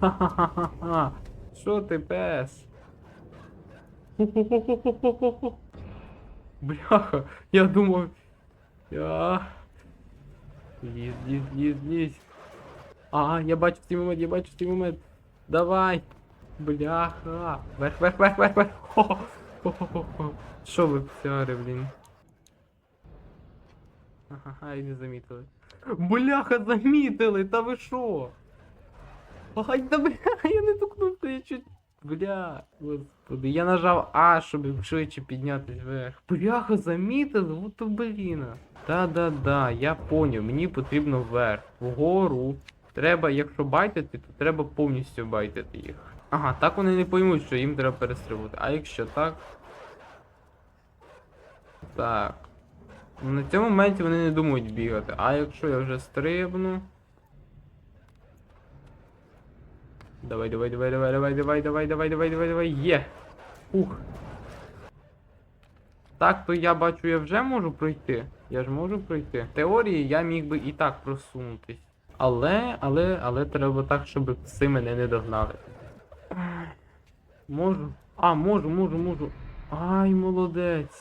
Ха-ха-ха-ха. Що ти пес? Бляха, я думав. Я. Ліз, ліз, ліз, ліз. А, я бачу цей момент, я бачу цей момент. Давай. Бляха. Верх, верх, верх, верх, верх. Хо-хо. Хо-хо-хо. Що ви псяри, блін? Ага, і не замітили. Бляха, замітили, та ви що? Ай, да бля, я не ту кнопку, я чуть. Бля, господи, я нажав А, щоб швидше піднятись вверх. Бляха, замітили, вот то блін. Да-да-да, я поняв, мені потрібно вверх, вгору. Треба, якщо байтити, то треба повністю байтити їх. Ага, так вони не поймуть, що їм треба перестрибувати. А якщо так. Так. Ну, На цьому моменті вони не думають бігати. А якщо я вже стрибну. Давай, давай, давай, давай, давай, давай, давай, давай, давай, давай, давай, є. Ух. Так, то я бачу, я вже можу пройти. Я ж можу пройти. В теорії я міг би і так просунутись. Але, але, але треба так, щоб пси мене не догнали. Можу. А, можу, можу, можу. Ай, молодець.